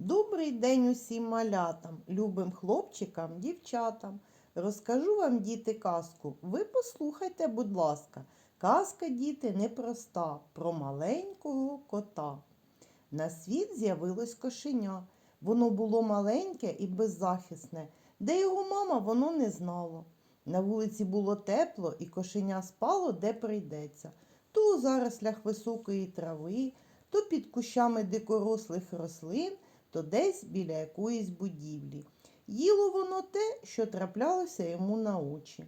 Добрий день усім малятам, любим хлопчикам, дівчатам. Розкажу вам, діти, казку. Ви послухайте, будь ласка. Казка, діти, непроста про маленького кота. На світ з'явилось кошеня. Воно було маленьке і беззахисне. Де його мама, воно не знало. На вулиці було тепло, і кошеня спало, де прийдеться. То у зарослях високої трави, то під кущами дикорослих рослин, то десь біля якоїсь будівлі. Їло воно те, що траплялося йому на очі.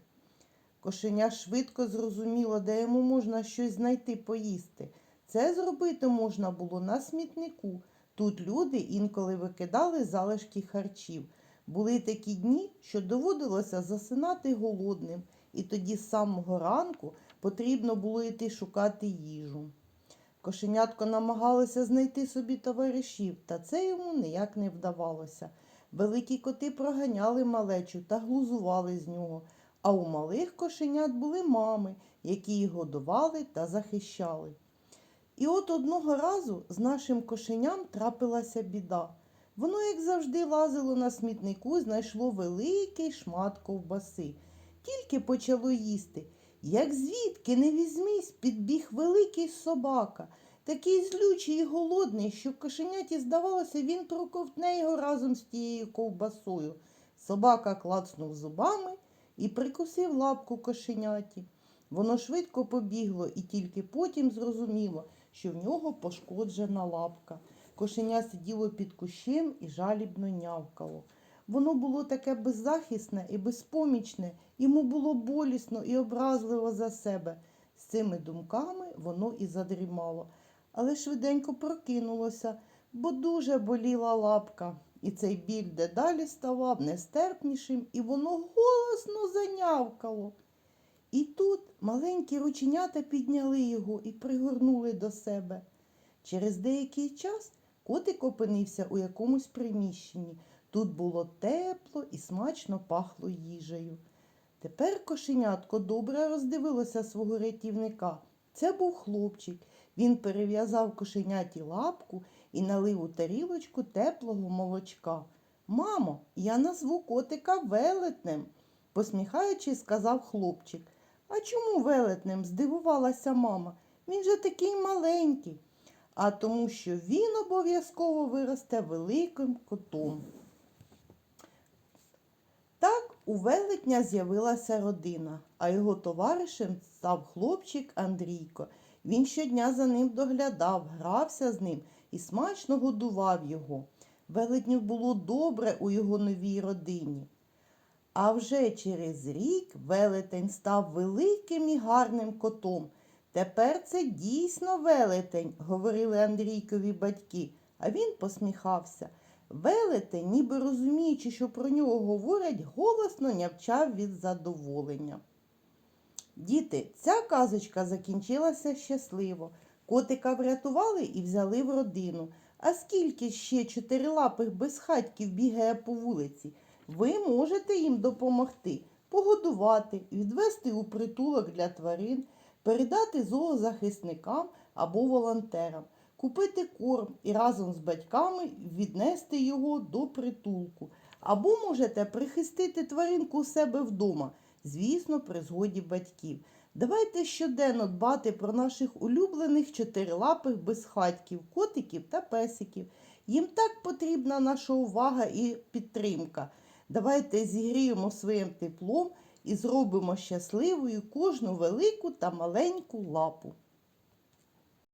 Кошеня швидко зрозуміло, де йому можна щось знайти поїсти. Це зробити можна було на смітнику. Тут люди інколи викидали залишки харчів. Були такі дні, що доводилося засинати голодним, і тоді з самого ранку потрібно було йти шукати їжу. Кошенятко намагалося знайти собі товаришів, та це йому ніяк не вдавалося. Великі коти проганяли малечу та глузували з нього, а у малих кошенят були мами, які їх годували та захищали. І от одного разу з нашим кошеням трапилася біда. Воно, як завжди, лазило на смітнику знайшло великий шмат ковбаси. Тільки почало їсти. Як звідки не візьмись, підбіг великий собака, такий злючий і голодний, що кошеняті здавалося, він проковтне його разом з тією ковбасою. Собака клацнув зубами і прикусив лапку кошеняті. Воно швидко побігло і тільки потім зрозуміло, що в нього пошкоджена лапка. Кошеня сиділо під кущем і жалібно нявкало. Воно було таке беззахисне і безпомічне, йому було болісно і образливо за себе. З цими думками воно і задрімало, але швиденько прокинулося, бо дуже боліла лапка, і цей біль дедалі ставав нестерпнішим, і воно голосно занявкало. І тут маленькі рученята підняли його і пригорнули до себе. Через деякий час котик опинився у якомусь приміщенні. Тут було тепло і смачно пахло їжею. Тепер кошенятко добре роздивилося свого рятівника. Це був хлопчик. Він перев'язав кошеняті лапку і налив у тарілочку теплого молочка. Мамо, я назву котика велетнем, посміхаючись, сказав хлопчик. А чому велетнем? здивувалася мама. Він же такий маленький. А тому, що він обов'язково виросте великим котом. У велетня з'явилася родина, а його товаришем став хлопчик Андрійко. Він щодня за ним доглядав, грався з ним і смачно годував його. Велетню було добре у його новій родині. А вже через рік велетень став великим і гарним котом. Тепер це дійсно велетень, говорили Андрійкові батьки, а він посміхався. Велетень, ніби розуміючи, що про нього говорять, голосно нявчав від задоволення. Діти, ця казочка закінчилася щасливо. Котика врятували і взяли в родину. А скільки ще чотирилапих безхатьків бігає по вулиці? Ви можете їм допомогти, погодувати, відвести у притулок для тварин, передати зоозахисникам або волонтерам, купити корм і разом з батьками віднести його до притулку. Або можете прихистити тваринку у себе вдома, звісно, при згоді батьків. Давайте щоденно дбати про наших улюблених чотирилапих безхатьків, котиків та песиків. Їм так потрібна наша увага і підтримка. Давайте зігріємо своїм теплом і зробимо щасливою кожну велику та маленьку лапу.